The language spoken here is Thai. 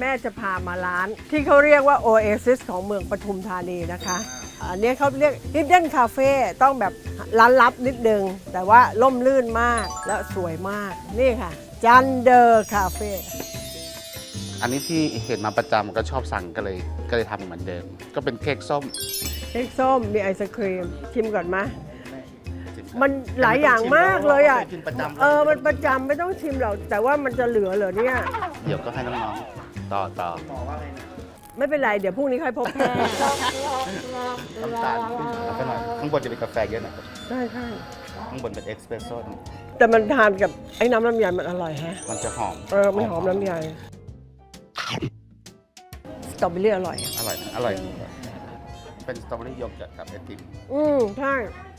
แม่จะพามาร้านที่เขาเรียกว่า Oasis ของเมืองปทุมธานีนะคะอันนี้เขาเรียก Hidden Cafe ต้องแบบร้านลับนิดนึง แต่ว่าล่มลื่นมากและสวยมาก นี่ค่ะ จันเดอร์คาเฟ่อันนี้ที่เห็นมาประจำก็ชอบสั่งก็เลยก็เลยทำเหมือนเดิม ก็เป็นเค้กส้ม เค้กส้มมีไอศครีมชิมก่อนมะมันหลายอย่างมากเลยอะกินประจำเออ มันประจำไม่ต้องชิมหรอก แต่ว่ามันจะเหลือเหรอเนี่ย เดี๋ยวก็ให้น้องๆ ต่อต่อไม่เป็นไร เดี๋ยวพรุ่งนี้ค่อยพบแพทย์น้ำตาลขึ้นแล้วก็หน่อยข้างบนจะเป็นกาแฟเยอะหน่อยใช่ใช่ข้างบนเป็นเอสเปรสโซ่แต่มันทานกับไอ้น้ำลำไยมันอร่อยแฮะ มันจะหอมเออมันหอมลำไยสตรอเบอรี่อร่อยอะอร่อยนะอร่อย เป็นสตรอเบอรี่โยเกิร์ตกับไอติม อืมใช่อ